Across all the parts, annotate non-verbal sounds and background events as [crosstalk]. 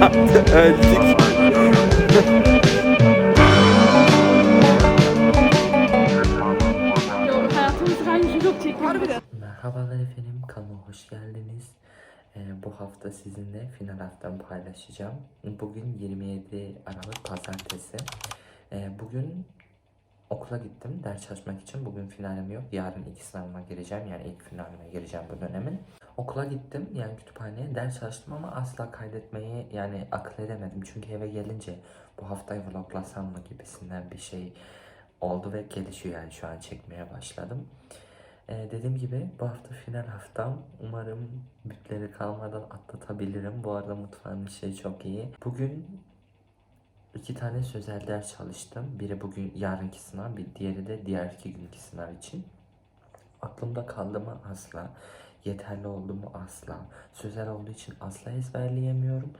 [laughs] hayatımızda ben vlog çekiyorum. Merhabalar efendim, kanalıma hoş geldiniz. Ee, bu hafta sizinle final haftamı paylaşacağım. Bugün 27 Aralık Pazartesi. Ee, bugün okula gittim ders çalışmak için. Bugün finalim yok. Yarın ilk sınavıma gireceğim. Yani ilk finalime gireceğim bu dönemin. Okula gittim yani kütüphaneye ders çalıştım ama asla kaydetmeyi yani akıl edemedim. Çünkü eve gelince bu haftayı vloglasam mı gibisinden bir şey oldu ve gelişiyor yani şu an çekmeye başladım. Ee, dediğim gibi bu hafta final haftam. Umarım bütleri kalmadan atlatabilirim. Bu arada mutfağın işi çok iyi. Bugün iki tane sözel ders çalıştım. Biri bugün yarınki sınav, bir diğeri de diğer iki günkü sınav için. Aklımda kaldı mı asla. Yeterli oldu mu asla. Sözel olduğu için asla ezberleyemiyorum.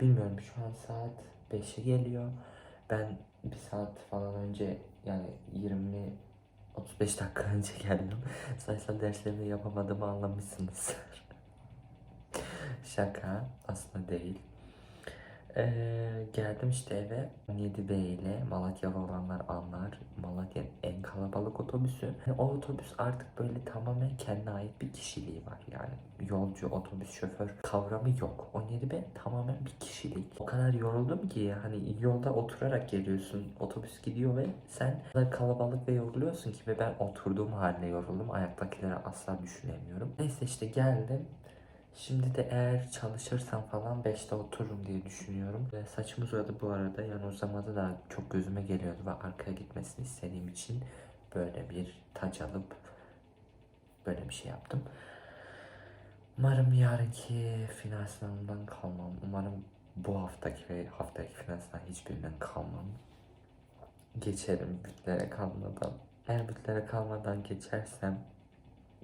Bilmiyorum şu an saat 5'e geliyor. Ben bir saat falan önce yani 20 35 dakika [laughs] önce geldim. Sayısal derslerimi yapamadığımı anlamışsınız. [laughs] Şaka aslında değil. Ee, geldim işte eve 7B ile Malatyalı olanlar anlar. Malatya'nın en kalabalık otobüsü. Yani o otobüs artık böyle tamamen kendine ait bir kişiliği var yani. Yolcu, otobüs, şoför kavramı yok. 17B tamamen bir kişilik. O kadar yoruldum ki hani yolda oturarak geliyorsun. Otobüs gidiyor ve sen kadar kalabalık ve yoruluyorsun ki ve ben oturduğum halde yoruldum. Ayaktakileri asla düşünemiyorum. Neyse işte geldim. Şimdi de eğer çalışırsam falan 5'te otururum diye düşünüyorum. Ve saçım uzadı bu arada. Yani uzamadı da çok gözüme geliyordu ve arkaya gitmesini istediğim için böyle bir taç alıp böyle bir şey yaptım. Umarım yarınki final sınavından kalmam. Umarım bu haftaki ve haftaki final sınavı hiçbirinden kalmam. Geçerim bütlere kalmadan. Eğer bütlere kalmadan geçersem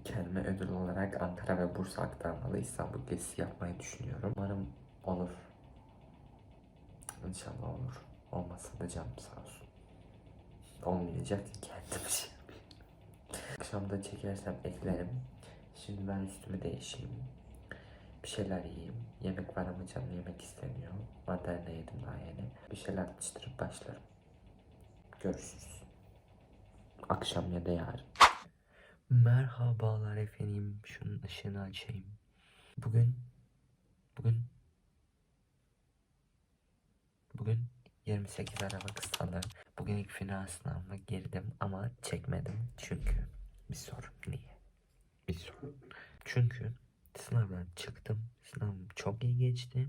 kendime ödül olarak Ankara ve Bursa aktarmalı İstanbul gezisi yapmayı düşünüyorum. Umarım olur. İnşallah olur. Olmazsa da canım sağ olsun. Olmayacak ki kendim şey yapayım. Akşamda çekersem eklerim. Şimdi ben üstümü değişeyim. Bir şeyler yiyeyim. Yemek var ama canım yemek istemiyor. Madarna yedim daha yeni. Bir şeyler atıştırıp başlarım. Görüşürüz. Akşam ya da yarın. Merhabalar efendim. Şunun ışığını açayım. Bugün bugün bugün 28 Aralık Salı. Bugün ilk final sınavına girdim ama çekmedim. Çünkü bir sorun. Niye? Bir sorun. Çünkü sınavdan çıktım. Sınavım çok iyi geçti.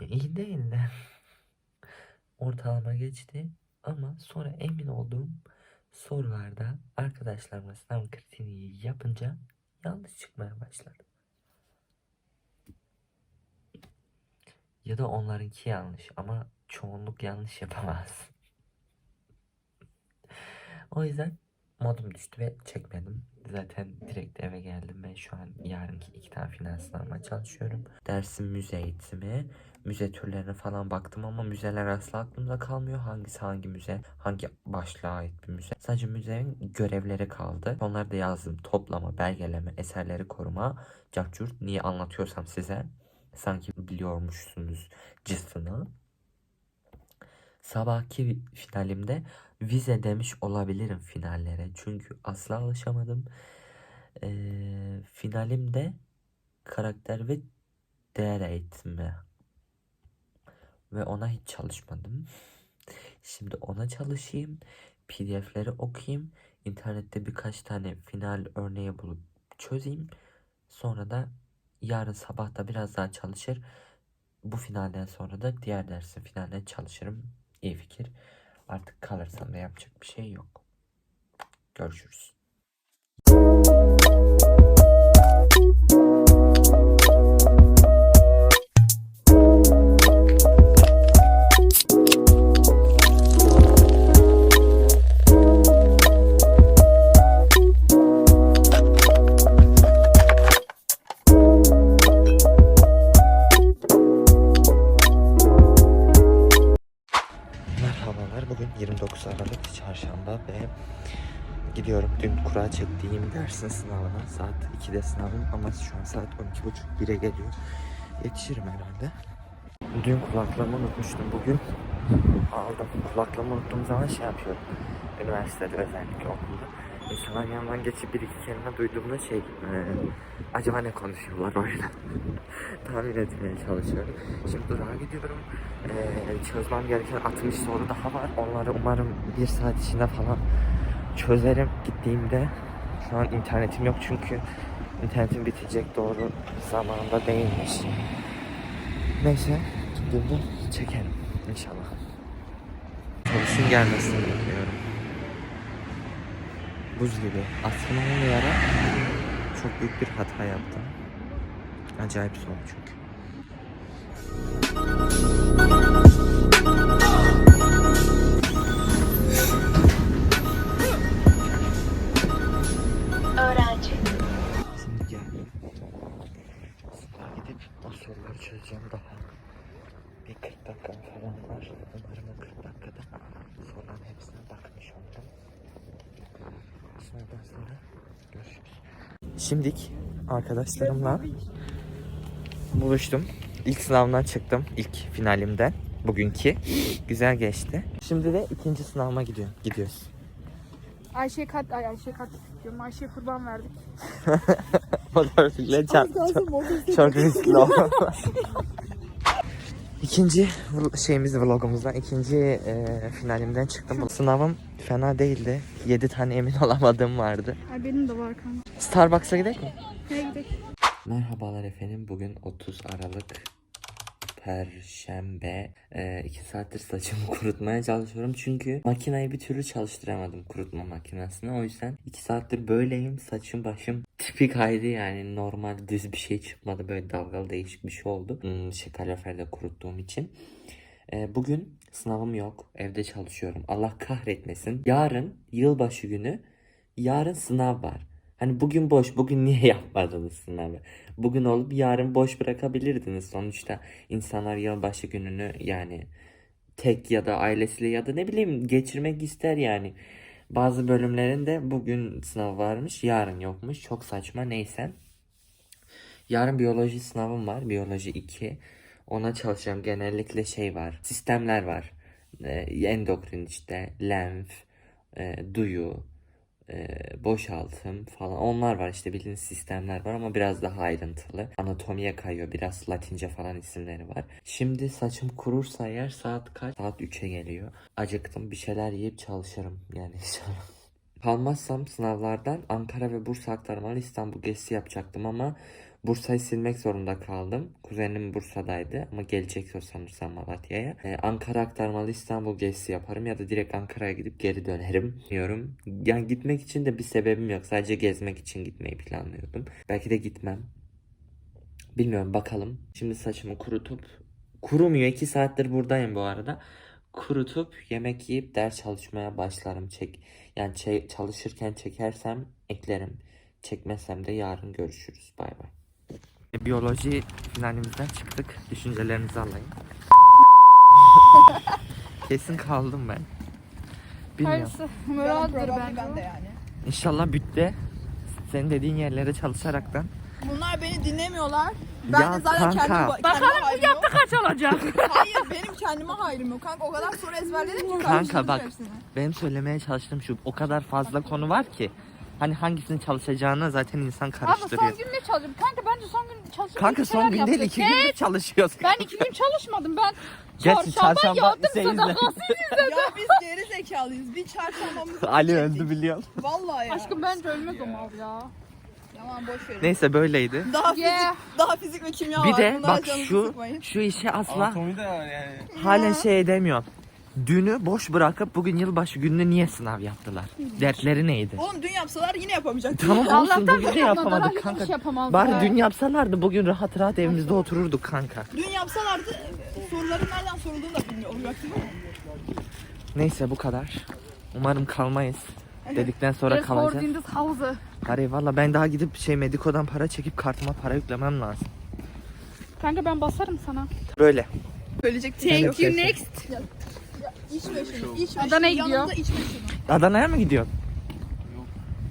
İyi değil de [laughs] ortalama geçti. Ama sonra emin olduğum sorularda arkadaşlarımla sınav kritiğini yapınca yanlış çıkmaya başladı. Ya da onlarınki yanlış ama çoğunluk yanlış yapamaz. o yüzden modum düştü ve çekmedim. Zaten direkt eve geldim ve şu an yarınki iki tane final sınavıma çalışıyorum. Dersim müze eğitimi. Müze türlerine falan baktım ama müzeler asla aklımda kalmıyor. Hangisi hangi müze, hangi başlığa ait bir müze. Sadece müzenin görevleri kaldı. Onları da yazdım. Toplama, belgeleme, eserleri koruma, capcur. Niye anlatıyorsam size. Sanki biliyormuşsunuz cısını. Sabahki finalimde vize demiş olabilirim finallere. Çünkü asla alışamadım. Ee, finalimde karakter ve değer eğitimi. Ve ona hiç çalışmadım. Şimdi ona çalışayım. PDF'leri okuyayım. İnternette birkaç tane final örneği bulup çözeyim. Sonra da yarın sabah da biraz daha çalışır. Bu finalden sonra da diğer dersin finaline çalışırım. İyi fikir. Artık kalırsam da yapacak bir şey yok. Görüşürüz. 29 Aralık Çarşamba ve gidiyorum. Dün kura çektiğim dersin sınavına. Saat 2'de sınavım ama şu an saat 12.30 1'e geliyor. Yetişirim herhalde. Dün kulaklığımı unutmuştum. Bugün aldım. Kulaklığımı unuttuğum zaman şey yapıyorum. Üniversitede özellikle okulda. İnsanlar yanından geçip bir iki kelime duyduğumda şey e, acaba ne konuşuyorlar o yüzden [laughs] tahmin etmeye çalışıyorum. Şimdi durağa gidiyorum. E, çözmem gereken 60 soru daha var. Onları umarım bir saat içinde falan çözerim gittiğimde. Şu an internetim yok çünkü internetim bitecek doğru zamanında değilmiş. Neyse gittiğimde çekerim inşallah. Otobüsün gelmesini bekliyorum. Buz gibi. Aslında o yara çok büyük bir hata yaptım. Acayip soğuk çünkü. Öğrenci. Şimdi. Sınava gidip o soruları çözeceğim daha. Bir 40 dakika falan var. Umarım o 40 dakikada soruların hepsine bakmış olurum. Görüşürüz. Şimdik arkadaşlarımla buluştum. İlk sınavdan çıktım. İlk finalimden. Bugünkü. Güzel geçti. Şimdi de ikinci sınavıma gidiyorum. Gidiyoruz. Ayşe kat, ay Ayşe kat diyorum. Ayşe kurban verdik. [laughs] Motorsiklet çarptı. Çok riskli o. [laughs] İkinci şeyimiz vlogumuzdan ikinci e, finalimden çıktım. Sınavım fena değildi. 7 tane emin [laughs] olamadığım vardı. Ay benim de var kanka. Starbucks'a gidelim mi? Gidelim? Merhabalar efendim. Bugün 30 Aralık Perşembe. 2 saattir saçımı [laughs] kurutmaya çalışıyorum. Çünkü makineyi bir türlü çalıştıramadım kurutma makinesini. O yüzden 2 saattir böyleyim. Saçım başım tipi kaydı yani. Normal düz bir şey çıkmadı. Böyle dalgalı değişik bir şey oldu. Hmm, şey kaloriferde kuruttuğum için. Ee, bugün sınavım yok. Evde çalışıyorum. Allah kahretmesin. Yarın yılbaşı günü yarın sınav var. Hani bugün boş, bugün niye [laughs] yapmadınız sınavı? Bugün olup yarın boş bırakabilirdiniz. Sonuçta insanlar yılbaşı gününü yani tek ya da ailesiyle ya da ne bileyim geçirmek ister yani. Bazı bölümlerin de bugün sınav varmış, yarın yokmuş. Çok saçma neyse. Yarın biyoloji sınavım var. Biyoloji 2. Ona çalışacağım. Genellikle şey var. Sistemler var. Ee, endokrin işte, lenf, e, duyu, e, boşaltım falan. Onlar var işte bildiğiniz sistemler var ama biraz daha ayrıntılı. Anatomiye kayıyor. Biraz latince falan isimleri var. Şimdi saçım kurursa eğer saat kaç? Saat 3'e geliyor. Acıktım. Bir şeyler yiyip çalışırım yani [laughs] inşallah. Kalmazsam sınavlardan Ankara ve Bursa aktarmalı İstanbul gezisi yapacaktım ama Bursa'yı silmek zorunda kaldım. Kuzenim Bursa'daydı ama gelecek sanırsam Malatya'ya. Ee, Ankara aktarmalı İstanbul gezisi yaparım ya da direkt Ankara'ya gidip geri dönerim diyorum. Yani gitmek için de bir sebebim yok. Sadece gezmek için gitmeyi planlıyordum. Belki de gitmem. Bilmiyorum bakalım. Şimdi saçımı kurutup kurumuyor. 2 saattir buradayım bu arada. Kurutup yemek yiyip ders çalışmaya başlarım. Çek yani çalışırken çekersem eklerim. Çekmezsem de yarın görüşürüz. Bay bay. Biyoloji finalimizden çıktık. Düşüncelerinizi alayım. [laughs] Kesin kaldım ben. Bilmiyorum. Hayırlısı. Muradıdır Probably bence. ben de yani. İnşallah bütte senin dediğin yerlere çalışaraktan. Bunlar beni dinlemiyorlar. Ben Ya de zaten kanka. kendime, Bakalım bu yaptı kaç olacak? [laughs] Hayır benim kendime hayrım yok. Kanka o kadar soru ezberledim ki Kanka bak hepsini. benim söylemeye çalıştığım şu o kadar fazla konu var ki. Hani hangisini çalışacağını zaten insan Abi karıştırıyor. son gün ne çalışıyorum? Kanka bence son gün çalışıyorum. Kanka son gün değil iki gündür çalışıyoruz. Ben iki gün çalışmadım. Ben Gerçi çarşamba çarşamba yattım şey izle. sadakası. Ya biz geri zekalıyız. Bir çarşambamızı [laughs] Ali öldü biliyor. Vallahi ya. Aşkım bence ölmez o mal ya. Tamam boş verin. Neyse böyleydi. Daha Yeah. fizik, daha fizik ve kimya Bir var. de Bunlara bak şu sıkmayın. şu işi asla Anatomi de var yani. halen şey edemiyorum. Dünü boş bırakıp bugün yılbaşı gününü niye sınav yaptılar? Dertleri neydi? Oğlum dün yapsalar yine yapamayacaktık. Tamam olsun Allah'tan bugün de yapamadık kanka. şey. Bari dün yapsalardı bugün rahat rahat evimizde otururduk kanka. Dün yapsalardı soruların nereden sorulduğunu da bilmiyor olacaktı. Neyse bu kadar. Umarım kalmayız. Dedikten sonra kalacağız. Hayır valla ben daha gidip şey Mediko'dan para çekip kartıma para yüklemem lazım. Kanka ben basarım sana. Böyle. Söyleyecek Thank tek yok. you, next. İçme şunu. İçme Adana'ya şunu. gidiyor. Yanında içme şunu. Adana'ya mı gidiyorsun?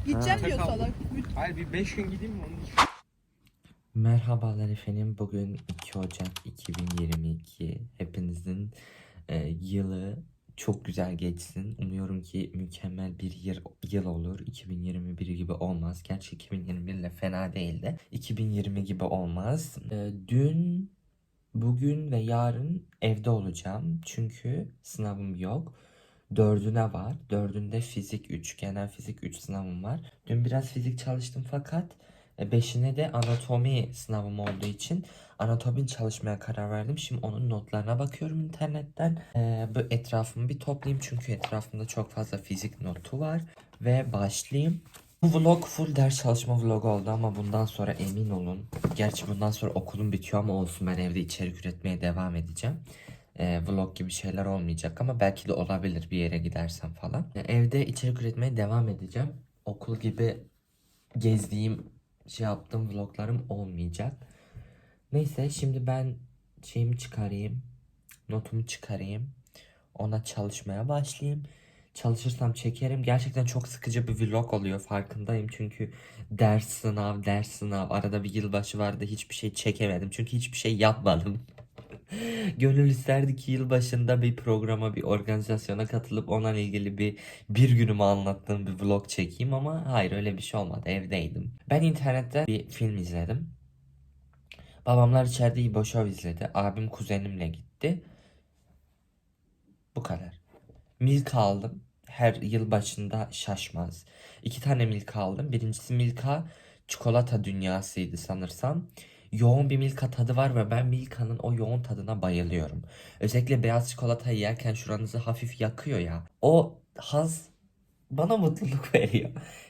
Gideceğim diyor Çakal. salak. Hayır bir 5 gün gideyim mi onun için? Merhabalar efendim. Bugün 2 Ocak 2022. Hepinizin e, yılı çok güzel geçsin. Umuyorum ki mükemmel bir yıl, yıl olur. 2021 gibi olmaz. Gerçi 2021 ile fena değildi. 2020 gibi olmaz. E, dün, bugün ve yarın evde olacağım. Çünkü sınavım yok. Dördüne var. Dördünde fizik 3, genel fizik 3 sınavım var. Dün biraz fizik çalıştım fakat e, Beşine de anatomi sınavım olduğu için anatomi çalışmaya karar verdim. Şimdi onun notlarına bakıyorum internetten. Ee, bu etrafımı bir toplayayım çünkü etrafımda çok fazla fizik notu var. Ve başlayayım. Bu vlog full ders çalışma vlogu oldu ama bundan sonra emin olun. Gerçi bundan sonra okulum bitiyor ama olsun ben evde içerik üretmeye devam edeceğim. Ee, vlog gibi şeyler olmayacak ama belki de olabilir bir yere gidersem falan. Ee, evde içerik üretmeye devam edeceğim. Okul gibi gezdiğim şey yaptığım vloglarım olmayacak. Neyse şimdi ben şeyimi çıkarayım. Notumu çıkarayım. Ona çalışmaya başlayayım. Çalışırsam çekerim. Gerçekten çok sıkıcı bir vlog oluyor farkındayım. Çünkü ders sınav, ders sınav. Arada bir yılbaşı vardı hiçbir şey çekemedim. Çünkü hiçbir şey yapmadım. [laughs] Gönül isterdi ki yılbaşında bir programa, bir organizasyona katılıp onunla ilgili bir bir günümü anlattığım bir vlog çekeyim ama hayır öyle bir şey olmadı. Evdeydim. Ben internette bir film izledim. Babamlar içeride İbo Show izledi. Abim kuzenimle gitti. Bu kadar. Milka aldım. Her yıl başında şaşmaz. İki tane Milka aldım. Birincisi Milka çikolata dünyasıydı sanırsam. Yoğun bir Milka tadı var ve ben Milka'nın o yoğun tadına bayılıyorum. Özellikle beyaz çikolatayı yerken şuranızı hafif yakıyor ya. O haz bana mutluluk [laughs] veriyor.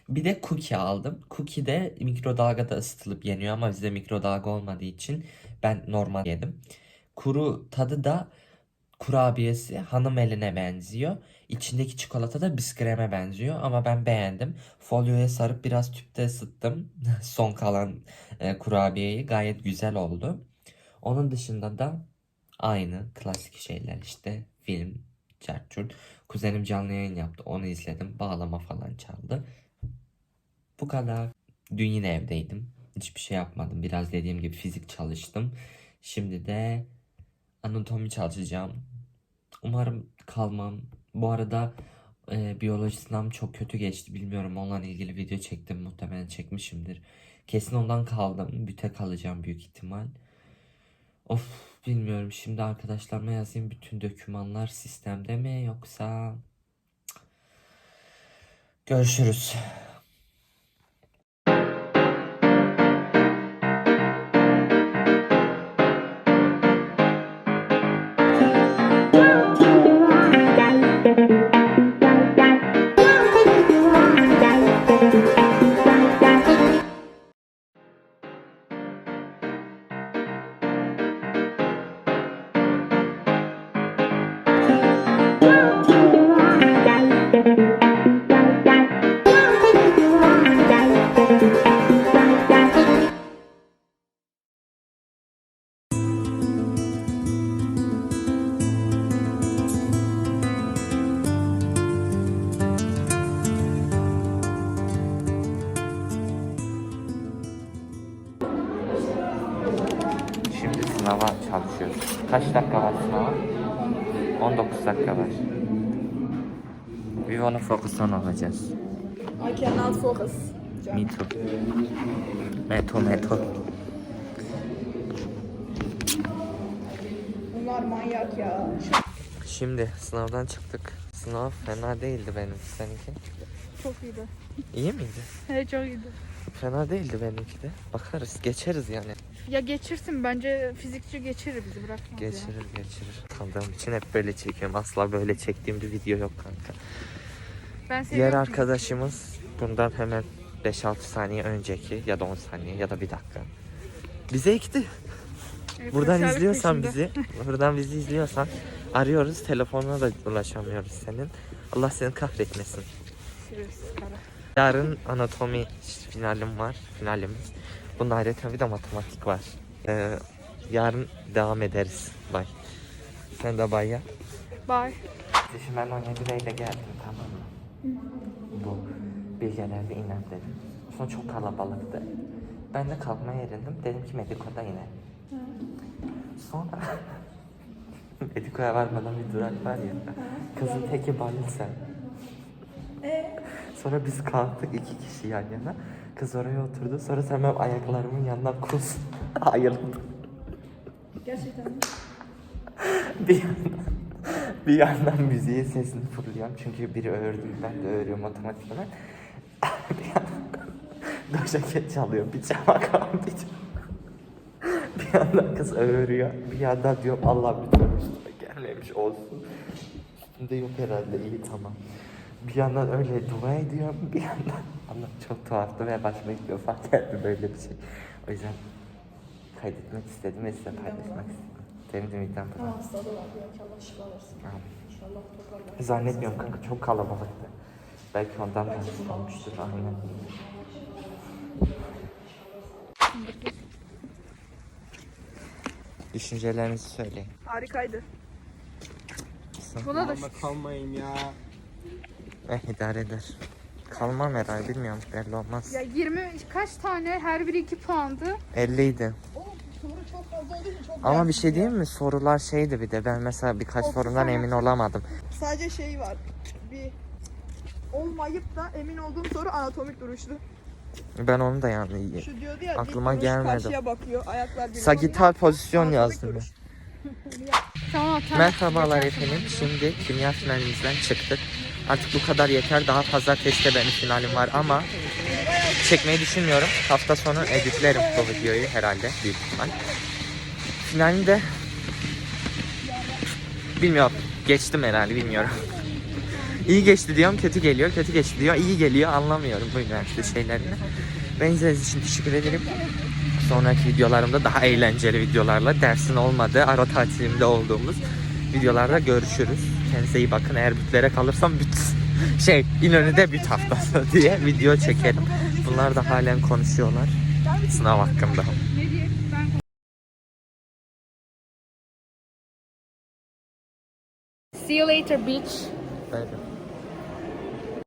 Bir de cookie aldım. Cookie de mikrodalgada ısıtılıp yeniyor ama bizde mikrodalga olmadığı için ben normal yedim. Kuru tadı da kurabiyesi hanım eline benziyor. İçindeki çikolata da biskreme benziyor ama ben beğendim. Folyoya sarıp biraz tüpte ısıttım. [laughs] Son kalan e, kurabiyeyi gayet güzel oldu. Onun dışında da aynı klasik şeyler işte film, çarçur. Kuzenim canlı yayın yaptı onu izledim. Bağlama falan çaldı. Bu kadar. Dün yine evdeydim. Hiçbir şey yapmadım. Biraz dediğim gibi fizik çalıştım. Şimdi de anatomi çalışacağım. Umarım kalmam. Bu arada e, biyoloji sınavım çok kötü geçti. Bilmiyorum onunla ilgili video çektim. Muhtemelen çekmişimdir. Kesin ondan kaldım. Büte kalacağım büyük ihtimal. Of bilmiyorum. Şimdi arkadaşlarıma yazayım. Bütün dokümanlar sistemde mi yoksa... Görüşürüz. Kaç dakika var sınava? 19 dakika var. We wanna focus on alacağız. I cannot focus. Me too. Meto meto. Bunlar manyak ya. Şimdi sınavdan çıktık. Sınav fena değildi benim. Seninki? Çok iyiydi. İyi miydi? [laughs] He çok iyiydi. Fena değildi benimki de. Bakarız. Geçeriz yani. Ya geçirsin bence fizikçi geçirir bizi bırakmaz ya. Geçirir geçirir. Kandığım için hep böyle çekiyorum. Asla böyle çektiğim bir video yok kanka. Ben Diğer seviyorum arkadaşımız bundan hemen 5-6 saniye önceki ya da 10 saniye ya da bir dakika. Bize ekti. Evet, Buradan izliyorsan peşinde. bizi, [laughs] buradan bizi izliyorsan arıyoruz. Telefonuna da ulaşamıyoruz senin. Allah seni kahretmesin. Yarın anatomi finalim var. Finalimiz. Bunda ayrıca bir de matematik var. Ee, yarın devam ederiz. Bay. Sen de bay ya. Bye. Şimdi ben 17 ile geldim tamam mı? Bu bilgelerde inen dedim. Sonra çok kalabalıktı. Ben de kalkmaya erindim. Dedim ki Mediko'da yine. Sonra [laughs] [laughs] Mediko'ya varmadan bir durak var ya. Kızın teki Balisa. Sonra biz kalktık iki kişi yan yana. Kız oraya oturdu. Sonra sen benim ayaklarımın yanına kus [laughs] ayırdım. Gerçekten mi? [laughs] bir yandan, bir yandan müziğin sesini fırlıyorum. Çünkü biri öğürdü, ben de öğürüyorum otomatikman. bir yandan döşeket çalıyor. Bir çamak var, bir çamak. Bir yandan kız öğürüyor. Bir yandan diyorum Allah lütfen gelmemiş olsun. Üstünde yok herhalde iyi tamam. Bir yandan öyle dua ediyorum. Bir yandan [laughs] Allah çok tuhaftı ve başıma ilk defa geldi böyle bir şey. O yüzden kaydetmek istedim ve size paylaşmak istedim. Benim de midem bulandı. Tamam hastalığı var. İnşallah şifa versin. Tamam. İnşallah toparlar. Zannetmiyorum kanka çok kalabalıktı. Belki ondan da olmuştur aynen. Düşüncelerinizi söyleyin. Harikaydı. Buna da Ama kalmayın ya. Eh idare eder. Kalmam herhalde bilmiyorum belli olmaz. ya 20 kaç tane her biri 2 puandı. 50 idi. Oğlum soru çok fazla olduğu için çok Ama bir şey diyeyim mi? Sorular şeydi bir de ben mesela birkaç Otuz sorundan tane emin olamadım. Sadece şey var. Bir olmayıp da emin olduğum soru anatomik duruşlu. Ben onu da yani Şu diyordu ya Aklıma duruş gelmedi. karşıya bakıyor. Ayaklar birbirine Sagital pozisyon Anatomik yazdım duruş. [laughs] Tamam Merhabalar efendim. Şimdi kimya finalimizden çıktık. Artık bu kadar yeter. Daha pazartesi de benim finalim var ama çekmeyi düşünmüyorum. Hafta sonu editlerim bu videoyu herhalde büyük ihtimal. Finalini de bilmiyorum. Geçtim herhalde bilmiyorum. İyi geçti diyorum kötü geliyor. Kötü geçti diyor iyi geliyor. Anlamıyorum bu üniversite şeylerini. Ben izlediğiniz için teşekkür ederim. Sonraki videolarımda daha eğlenceli videolarla dersin olmadığı ara tatilimde olduğumuz videolarda görüşürüz. Kendinize iyi bakın. Eğer bütlere kalırsam büt [laughs] şey İnönü'de büt haftası [laughs] diye video çekerim. Bunlar da halen konuşuyorlar. Sınav hakkında. See you later bitch. Bay.